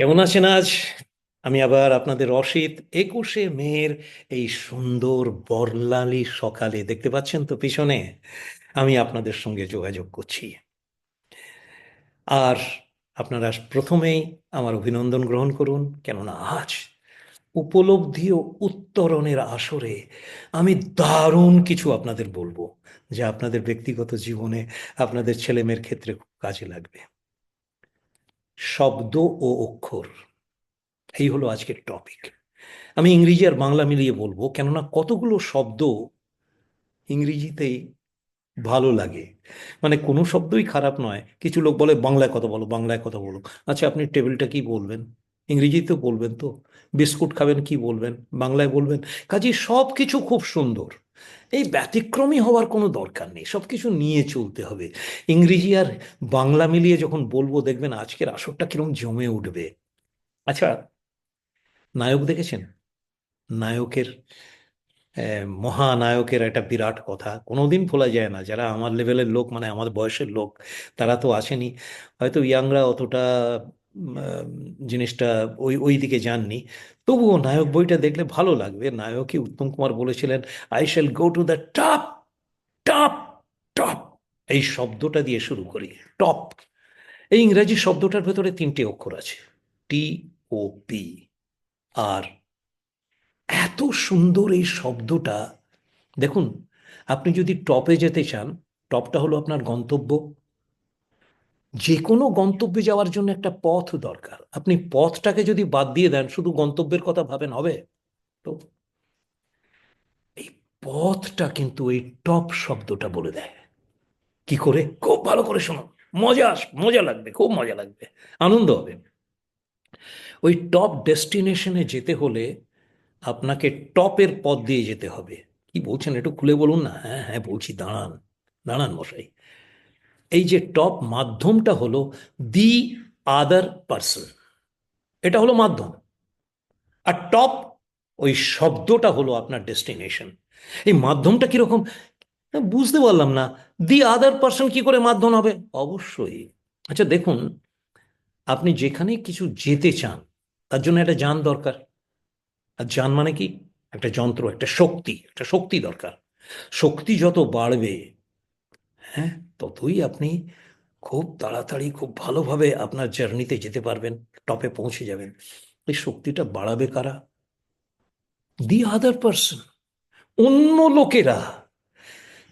কেমন আছেন আজ? আমি আবার আপনাদের অসিত একুশে মেয়ের এই সুন্দর বর্ণালী সকালে, দেখতে পাচ্ছেন তো পিছনে? আমি আপনাদের সঙ্গে যোগাযোগ করছি। আর আপনারা প্রথমেই আমার অভিনন্দন গ্রহণ করুন। কেননা আজ উপলব্ধি ও উত্তরণের আসরে আমি দারুণ কিছু আপনাদের বলব, যা আপনাদের ব্যক্তিগত জীবনে আপনাদের ছেলেমেয়ের ক্ষেত্রে খুব কাজে লাগবে। শব্দ ও অক্ষর। এই হলো আজকের টপিক আমি ইংরেজি আর বাংলা মিলিয়ে বলব, কেননা কতগুলো শব্দ ইংরেজিতেই ভালো লাগে। মানে কোনো শব্দই খারাপ নয়। কিছু লোক বলে, বাংলায় কথা বলো, বাংলায় কথা বলো। আচ্ছা আপনি টেবিলটা কি বলবেন? ইংরেজিতেও বলবেন তো? বিস্কুট খাবেন কি বলবেন? বাংলায় বলবেন? কাজে সব কিছু খুব সুন্দর। এই ব্যতিক্রমী হওয়ার কোনো দরকার নেই সব কিছু নিয়ে চলতে হবে। ইংরেজি আর বাংলা মিলিয়ে যখন বলব, দেখবেন আজকের আসরটা কীরকম জমে উঠবে। আচ্ছা নায়ক দেখেছেন? নায়কের মহানায়কের একটা বিরাট কথা। কোনোদিন ভোলা যায় না, যারা আমার লেভেলের লোক মানে আমার বয়সের লোক, তারা তো আসেনি। হয়তো ইয়াংরা অতটা জিনিসটা ওই ওই দিকে যাননি। তবুও নায়ক বইটা দেখলে ভালো লাগবে। নায়কই উত্তম কুমার বলেছিলেন I shall go to the top top top এই শব্দটা দিয়ে শুরু করি টপ এই ইংরাজি শব্দটার ভেতরে তিনটে অক্ষর আছে টি ও পি আর এত সুন্দর এই শব্দটা। দেখুন, আপনি যদি টপে যেতে চান, টপটা হলো আপনার গন্তব্য। যে কোনো গন্তব্যে যাওয়ার জন্য একটা পথ দরকার। আপনি পথটাকে যদি বাদ দিয়ে দেন, শুধু গন্তব্যের কথা ভাবেন, হবে? তো এই পথটা কিন্তু এই টপ শব্দটা বলে দেয়। কি করে? খুব ভালো করে শোনো। মজা আস, মজা লাগবে, খুব মজা লাগবে। আনন্দ হবে। ওই টপ ডেস্টিনেশনে যেতে হলে আপনাকে টপের পথ দিয়ে যেতে হবে। কি বলছেন? একটু খুলে বলুন না? হ্যাঁ হ্যাঁ বলছি, দাঁড়ান। দাঁড়ান মশাই। এই যে টপ মাধ্যমটা হলো দি আদার পার্সন এটা হলো মাধ্যম। আর টপ ওই শব্দটা হলো আপনার ডেস্টিনেশন এই মাধ্যমটা কীরকম? বুঝতে পারলাম না। দি আদার পার্সন কি করে মাধ্যম হবে? অবশ্যই। আচ্ছা দেখুন, আপনি যেখানে কিছু যেতে চান, তার জন্য একটা যান দরকার। আর যান মানে কি? একটা যন্ত্র, একটা শক্তি একটা শক্তি দরকার। শক্তি যত বাড়বে হ্যাঁ ততই আপনি খুব তাড়াতাড়ি, খুব ভালোভাবে আপনার জার্নিতে যেতে পারবেন, টপে পৌঁছে যাবেন। এই শক্তিটা বাড়াবে কারা? দি আদার পার্সন অন্য লোকেরা।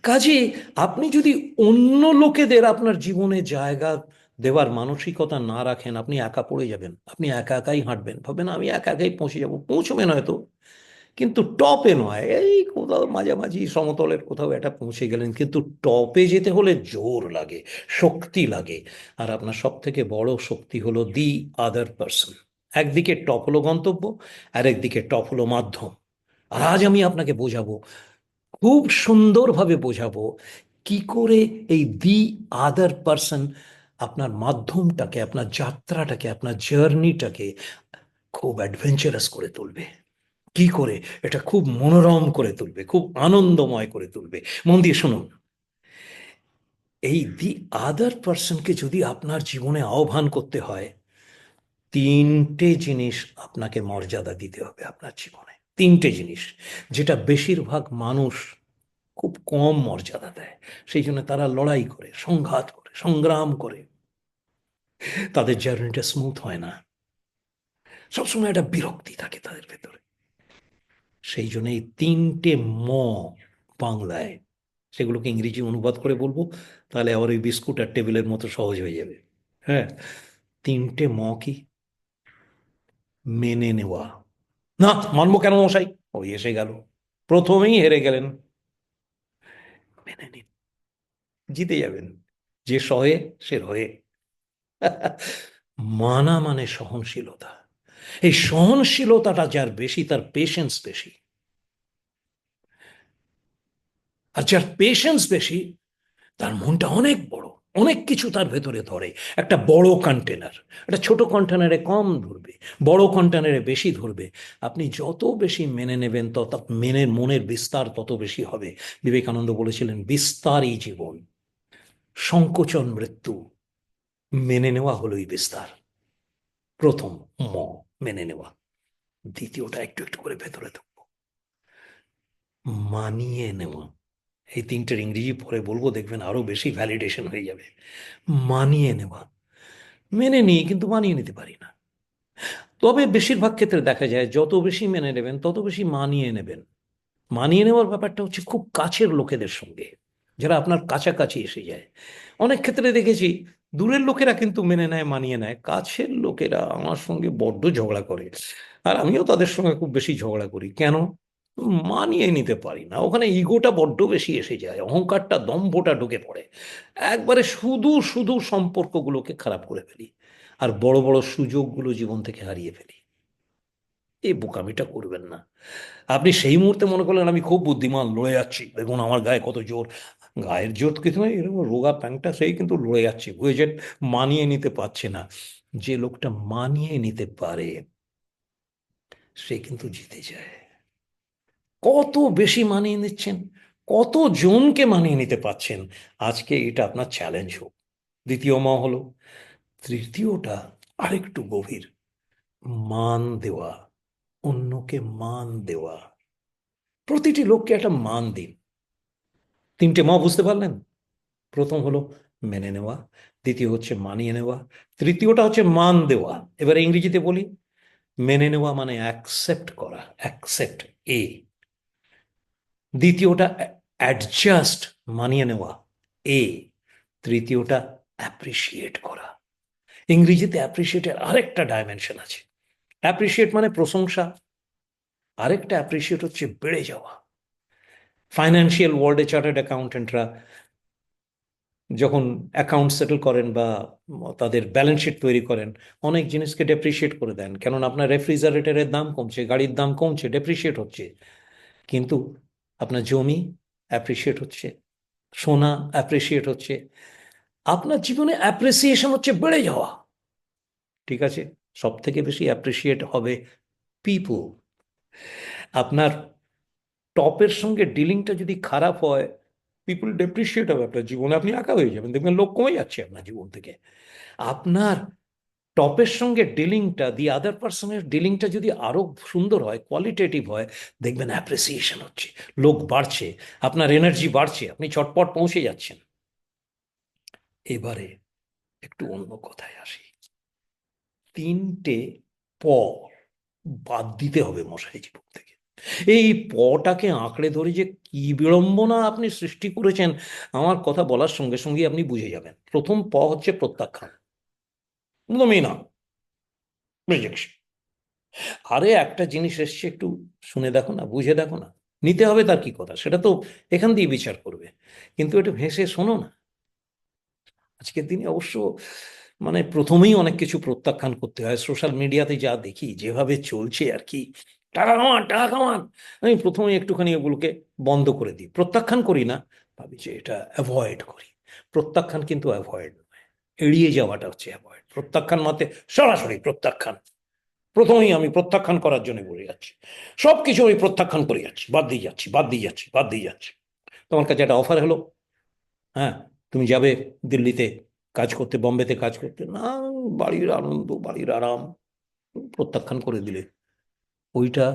কাজে আপনি যদি অন্য লোকেদের আপনার জীবনে জায়গা দেওয়ার মানসিকতা না রাখেন, আপনি একা পড়ে যাবেন, আপনি একা একাই হাঁটবেন ভাবেন আমি একা একাই পৌঁছে যাব পৌঁছবেন হয়তো কিন্তু টপে নয়, এই মাঝামাঝি সমতলের কোথাও একটা পৌঁছে গেলেন, কিন্তু টপে যেতে হলে জোর লাগে, শক্তি লাগে। আর আপনার সব থেকে বড় শক্তি হলো দি আদার পার্সন একদিকে টপ হলো গন্তব্য আর একদিকে টপ হলো মাধ্যম। আর আজ আমি আপনাকে বোঝাবো, খুব সুন্দরভাবে বোঝাবো কি করে এই দি আদার পার্সন আপনার মাধ্যমটাকে, আপনার যাত্রাটাকে, আপনার জার্নিটাকে খুব অ্যাডভেঞ্চারাস করে তুলবে। কি করে? এটা খুব মনোরম করে তুলবে, খুব আনন্দময় করে তুলবে। মন দিয়ে শুনুন। এই দি আদার পার্সনকে যদি আপনার জীবনে আহ্বান করতে হয়, তিনটে জিনিস আপনাকে মর্যাদা দিতে হবে আপনার জীবনে। তিনটে জিনিস। যেটা বেশিরভাগ মানুষ খুব কম মর্যাদা দেয়। সেই জন্য তারা লড়াই করে, সংঘাত করে, সংগ্রাম করে। তাদের জার্নিটা স্মুথ হয় না। সবসময় একটা বিরক্তি থাকে তাদের ভেতরে। সেই জন্য এই তিনটে ম বাংলায়, সেগুলোকে ইংরেজি অনুবাদ করে বলব, তাহলে আবার ওই বিস্কুট আর টেবিলের মতো সহজ হয়ে যাবে। হ্যাঁ তিনটে ম কি? মেনে নেওয়া। না, মানবো কেন মশাই? ওই এসে গেল। প্রথমেই হেরে গেলেন। মেনে নিন। জিতে যাবেন। যে সহে, সে রয়ে মানা মানে সহনশীলতা। এই সহনশীলতাটা যার বেশি, তার পেশেন্স বেশি। আর যার পেশেন্স বেশি, তার মনটা অনেক বড়, অনেক কিছু তার ভেতরে ধরে। একটা বড় কন্টেনার একটা ছোট কন্টেনারে কম ধরবে, বড় কন্টেনারে বেশি ধরবে। আপনি যত বেশি মেনে নেবেন, তত মেনের, মনের বিস্তার তত বেশি হবে। বিবেকানন্দ বলেছিলেন, বিস্তারই জীবন। সংকোচন, মৃত্যু। মেনে নেওয়া হলোই বিস্তার। প্রথম ম। মেনে নেওয়া। দ্বিতীয়টা একটু একটু করে ভেতরে থাকব মানিয়ে নেওয়া। এই তিনটের ইংরেজি পরে বলব, দেখবেন আরও বেশি ভ্যালিডেশন হয়ে যাবে। মানিয়ে নেওয়া। মেনে নিই কিন্তু মানিয়ে নিতে পারি না। তবে বেশিরভাগ ক্ষেত্রে দেখা যায়, যত বেশি মেনে নেবেন, তত বেশি মানিয়ে নেবেন। মানিয়ে নেওয়ার ব্যাপারটা হচ্ছে খুব কাছের লোকেদের সঙ্গে, যারা আপনার কাছাকাছি এসে যায়। অনেক ক্ষেত্রে দেখেছি দূরের লোকেরা কিন্তু মেনে নেয়, মানিয়ে নেয়। কাছের লোকেরা আমার সঙ্গে বড্ড ঝগড়া করে। আর আমিও তাদের সঙ্গে খুব বেশি ঝগড়া করি। কেন? মানিয়ে নিতে পারি না। ওখানে ইগোটা বড্ড বেশি এসে যায়। অহংকারটা, দম্ভটা ঢুকে পড়ে। একবারে শুধু শুধু সম্পর্কগুলোকে খারাপ করে ফেলি। আর বড় বড় সুযোগগুলো জীবন থেকে হারিয়ে ফেলি। এই বোকামিটা করবেন না। আপনি সেই মুহূর্তে মনে করলেন, আমি খুব বুদ্ধিমান, লড়ে যাচ্ছি। দেখুন, আমার গায়ে কত জোর। গায়ের জোর কিছু নয় এরকম রোগা প্যাংটা সেই কিন্তু লড়ে যাচ্ছে। বুঝেছেন? মানিয়ে নিতে পারছে না। যে লোকটা মানিয়ে নিতে পারে, সে কিন্তু জিতে যায়। কত বেশি মানিয়ে নিচ্ছেন? কত জনকে মানিয়ে নিতে পারছেন? আজকে এটা আপনার চ্যালেঞ্জ হোক। দ্বিতীয় ম হলো। তৃতীয়টা আরেকটু গভীর। মান দেওয়া, অন্যকে মান দেওয়া। প্রতিটি লোককে একটা মান দিন। তিনটে ম বুঝতে পারলেন? প্রথম হলো মেনে নেওয়া, দ্বিতীয় হচ্ছে মানিয়ে নেওয়া, তৃতীয়টা হচ্ছে মান দেওয়া। এবার ইংরেজিতে বলি, মেনে নেওয়া মানে অ্যাকসেপ্ট করা অ্যাকসেপ্ট এ দ্বিতীয়টা অ্যাডজাস্ট মানিয়ে নেওয়া এ তৃতীয়টা অ্যাপ্রিসিয়েট করা। ইংরেজিতে অ্যাপ্রিসিয়েটের আরেকটা ডাইমেনশন আছে। অ্যাপ্রিসিয়েট মানে প্রশংসা, আরেকটা অ্যাপ্রিসিয়েট হচ্ছে বেড়ে যাওয়া। ফাইন্যান্সিয়াল ওয়ার্ল্ডে চার্টার্ড অ্যাকাউন্টেন্টরা যখন অ্যাকাউন্ট সেটেল করেন বা তাদের ব্যালেন্স শিট তৈরি করেন, অনেক জিনিসকে ডেপ্রিসিয়েট করে দেন। কেননা আপনার রেফ্রিজারেটরের দাম কমছে, গাড়ির দাম কমছে ডেপ্রিসিয়েট হচ্ছে। কিন্তু আপনার জমি অ্যাপ্রিসিয়েট হচ্ছে, সোনা অ্যাপ্রিসিয়েট হচ্ছে। আপনার জীবনে অ্যাপ্রিসিয়েশন হচ্ছে বেড়ে যাওয়া। ঠিক আছে? সব থেকে বেশি অ্যাপ্রিসিয়েট হবে পিপল আপনার টপের সঙ্গে ডিলিংটা যদি খারাপ হয় পিপুল ডেপ্রিসিয়েট হবে আপনার জীবনে, আপনি একা হয়ে যাবেন। দেখবেন লোক কমে যাচ্ছে আপনার জীবন থেকে। আপনার টপের সঙ্গে ডিলিংটা দি আদার পার্সনের ডিলিংটা যদি আরও সুন্দর হয় কোয়ালিটেটিভ হয়, দেখবেন অ্যাপ্রিসিয়েশন হচ্ছে, লোক বাড়ছে, আপনার এনার্জি বাড়ছে, আপনি চটপট পৌঁছে যাচ্ছেন। এবারে একটু অন্য কথায় আসি। তিনটে প বাদ দিতে হবে মশাই জীবন থেকে। এই পটাকে আঁকড়ে ধরে যে কি বিড়ম্বনা আপনি সৃষ্টি করেছেন, আমার কথা বলার সঙ্গে সঙ্গে আপনি বুঝে যাবেন। প্রথম প হচ্ছে প্রত্যাখ্যান। একদমই না। আরে একটা জিনিস এসছে একটু শুনে দেখো না, বুঝে দেখো না। নিতে হবে তার কি কথা, সেটা তো এখান দিয়ে বিচার করবে। কিন্তু একটু ভেসে শোনো না। আজকের দিনে অবশ্য মানে প্রথমেই অনেক কিছু প্রত্যাখ্যান করতে হয়। সোশ্যাল মিডিয়াতে যা দেখি, যেভাবে চলছে আর কি টাকা কামান টাকা কামান। আমি প্রথমে একটুখানি ওগুলোকে বন্ধ করে দিই। প্রত্যাখ্যান করি না, ভাবি যে এটা অ্যাভয়েড করি। প্রত্যাখ্যান কিন্তু অ্যাভয়েড নয়। এড়িয়ে যাওয়াটা হচ্ছে অ্যাভয়েড প্রত্যাখ্যান মাতে সরাসরি প্রত্যাখ্যান। প্রথমেই আমি প্রত্যাখ্যান করার জন্য বলে যাচ্ছি। সব কিছু আমি প্রত্যাখ্যান করে যাচ্ছি। বাদ দিয়ে যাচ্ছি, বাদ দিয়ে যাচ্ছি, বাদ দিয়ে যাচ্ছি। তোমার কাছে একটা অফার হলো হ্যাঁ তুমি যাবে দিল্লিতে কাজ করতে, বম্বেতে কাজ করতে। না, বাড়ির আনন্দ, বাড়ির আরাম। প্রত্যাখ্যান করে দিলে। ওইটা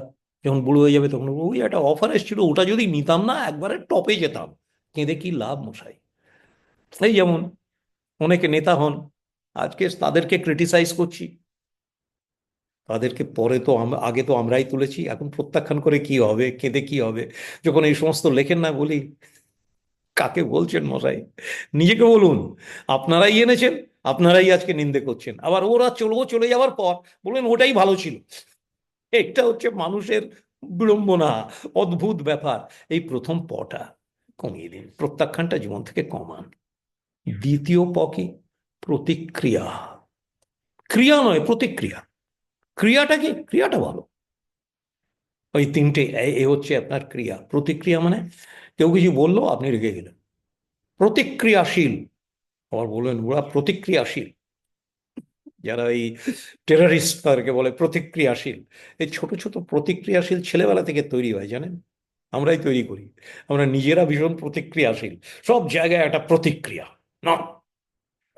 যখন বুড়ো হয়ে যাবে তখন ওই একটা অফার এসেছিল, ওটা যদি নিতাম না, একবারে টপে যেতাম। কেঁদে কি লাভ মশাই? এই যেমন অনেকে নেতা হন, আজকে তাদেরকে ক্রিটিসাইজ করছি। তাদেরকে পরে তো আগে তো আমরাই তুলেছি, এখন প্রত্যাখ্যান করে কি হবে, কেঁদে কি হবে? যখন এই সমস্ত লেখেন না বলি, কাকে বলছেন মশাই? নিজেকে বলুন, আপনারাই এনেছেন, আপনারাই আজকে নিন্দে করছেন। আবার ওরা চলবো চলে যাওয়ার পর, বলবেন ওটাই ভালো ছিল। এটা হচ্ছে মানুষের বিড়ম্বনা, অদ্ভুত ব্যাপার। এই প্রথম পটা কমিয়ে দিন, প্রত্যাখ্যানটা জীবন থেকে কমান। দ্বিতীয় প কি? প্রতিক্রিয়া। ক্রিয়া নয়, প্রতিক্রিয়া। ক্রিয়াটা কি? ক্রিয়াটা ভালো। ওই তিনটে, এ- হচ্ছে আপনার ক্রিয়া। প্রতিক্রিয়া মানে কেউ কিছু বলল, আপনি রেগে গেলেন। প্রতিক্রিয়াশীল। আবার বললেন ওরা প্রতিক্রিয়াশীল। যারা এই টেরারিস্ট তাদেরকে বলে প্রতিক্রিয়াশীল। এই ছোট ছোট প্রতিক্রিয়াশীল ছেলেবেলা থেকে তৈরি হয়, জানেন? আমরাই তৈরি করি। আমরা নিজেরা ভীষণ প্রতিক্রিয়াশীল। সব জায়গায় একটা প্রতিক্রিয়া। না,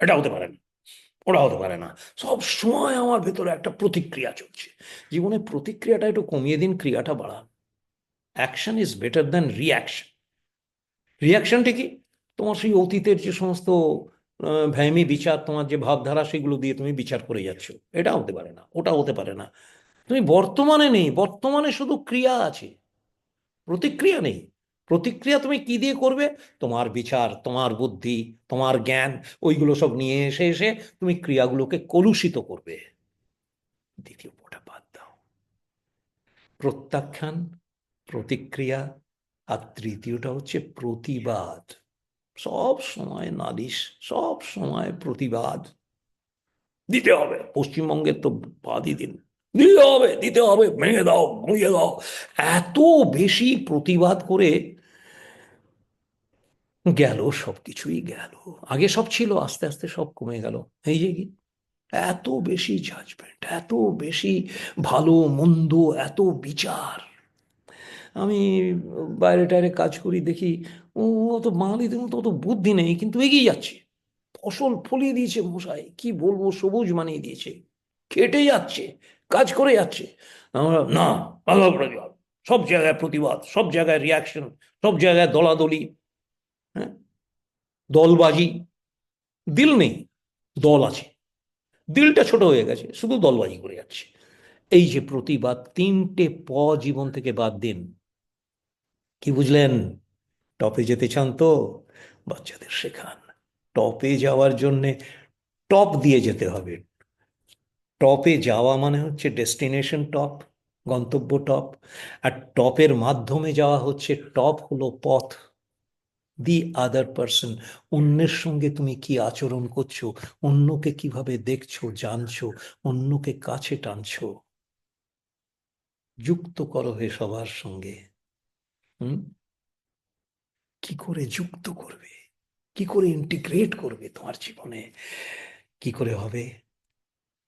এটা হতে পারে না। ওটা হতে পারে না। সব সময় আমার ভেতরে একটা প্রতিক্রিয়া চলছে। জীবনে প্রতিক্রিয়াটা একটু কমিয়ে দিন, ক্রিয়াটা বাড়ান। Action is better than reaction রিয়াকশনটা কি? তোমার সেই অতীতের যে সমস্ত ভ্যামি বিচার তোমার যে ভাবধারা সেগুলো দিয়ে তুমি বিচার করে যাচ্ছ। এটা হতে পারে না ওটা হতে পারে না। তুমি বর্তমানে নেই, বর্তমানে শুধু ক্রিয়া আছে। প্রতিক্রিয়া নেই। প্রতিক্রিয়া তুমি কি দিয়ে করবে? তোমার বিচার, তোমার বুদ্ধি, তোমার জ্ঞান, ওইগুলো সব নিয়ে এসে এসে তুমি ক্রিয়াগুলোকে কলুষিত করবে। দ্বিতীয় পোটা বাদ দাও। প্রত্যাখ্যান, প্রতিক্রিয়া, আর তৃতীয়টা হচ্ছে প্রতিবাদ। সব সময় নালিশ, সব সময় প্রতিবাদ। দিতে হবে, পশ্চিমবঙ্গের তো বাদই দিন। দিতে হবে দিতে হবে, ভেঙে দাও ভুঁয়ে দাও। এত বেশি প্রতিবাদ করে গেল, সব কিছুই গেল। আগে সব ছিল, আস্তে আস্তে সব কমে গেল। এই যে কি? এত বেশি জাজমেন্ট এত বেশি ভালো মন্দ, এত বিচার। আমি বাইরে টাইরে কাজ করি, দেখি, ও অত বাঙালিদের মতো অত বুদ্ধি নেই, কিন্তু এগিয়ে যাচ্ছে। ফসল ফলিয়ে দিয়েছে মশাই, কি বলব, সবুজ বানিয়ে দিয়েছে। খেটে যাচ্ছে, কাজ করে যাচ্ছে। আমরা না ভালো প্রতিবাদ সব জায়গায় প্রতিবাদ, সব জায়গায় রিয়াকশন সব জায়গায় দলাদলি হ্যাঁ? দলবাজি। দিল নেই, দল আছে। দিলটা ছোট হয়ে গেছে, শুধু দলবাজি করে যাচ্ছে। এই যে প্রতিবাদ, তিনটে প জীবন থেকে বাদ দিন। কি বুঝলেন? টপে যেতে চান তো? বাচ্চাদের শেখান। টপে যাওয়ার জন্যে টপ দিয়ে যেতে হবে। টপে যাওয়া মানে হচ্ছে ডেস্টিনেশন টপ, গন্তব্য টপ। আর টপের মাধ্যমে যাওয়া হচ্ছে টপ হলো পথ। দি আদার পার্সন, অন্যের সঙ্গে তুমি কি আচরণ করছ? অন্যকে কীভাবে দেখছ, জানছো? অন্যকে কাছে টানছো? যুক্ত করো হে সবার সঙ্গে। হুম? কি করে যুক্ত করবে? কি করে ইন্টিগ্রেট করবে তোমার জীবনে? কি করে হবে?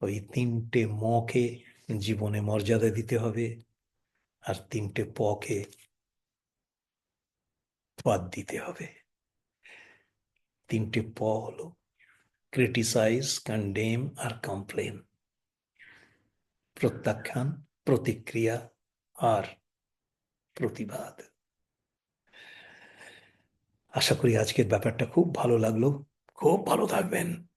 ওই তিনটে মকে জীবনে মর্যাদা দিতে হবে আর তিনটে পকে বাদ দিতে হবে। তিনটে প হলো ক্রিটিসাইজ কন্ডেম আর কমপ্লেন প্রত্যাখ্যান, প্রতিক্রিয়া আর প্রতিবাদ। আশা করি আজকের ব্যাপারটা খুব ভালো লাগল। খুব ভালো থাকবেন।